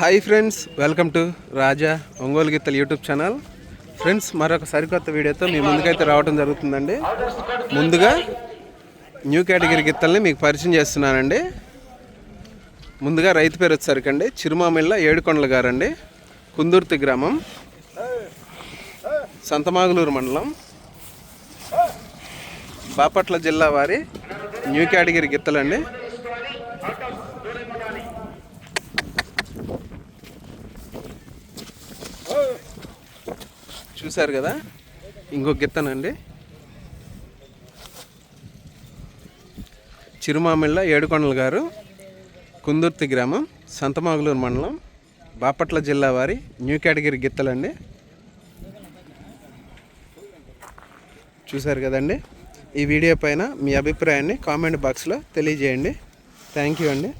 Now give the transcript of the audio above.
Hi friends welcome to Raja Ongole గిత్తలు YouTube channel friends మరొక సరికొత్త వీడియోతో మీ ముందుకైతే రావడం జరుగుతుందండి. ముందుగా న్యూ కేటగిరీ గిత్తల్ని మీకు పరిచయం చేస్తున్నానండి. ముందుగా రైతు పేరు వచ్చేసరికండి చిరుమామిళ్ళ ఏడుకొండల గారండి కుందుర్తి గ్రామం సంతమాగులూరు మండలం బాపట్ల జిల్లా వారి న్యూ కేటగిరీ గిత్తలండి. చూశారు కదా? ఇంకో గిత్తనండి. చిరుమామిళ్ళ ఏడుకొండల గారు కుందుర్తి గ్రామం సంతమాగులూరు మండలం బాపట్ల జిల్లా వారి న్యూ కేటగిరీ గిత్తలండి. చూశారు కదండి? ఈ వీడియో పైన మీ అభిప్రాయాన్ని కామెంట్ బాక్స్లో తెలియజేయండి. థ్యాంక్ యూ అండి.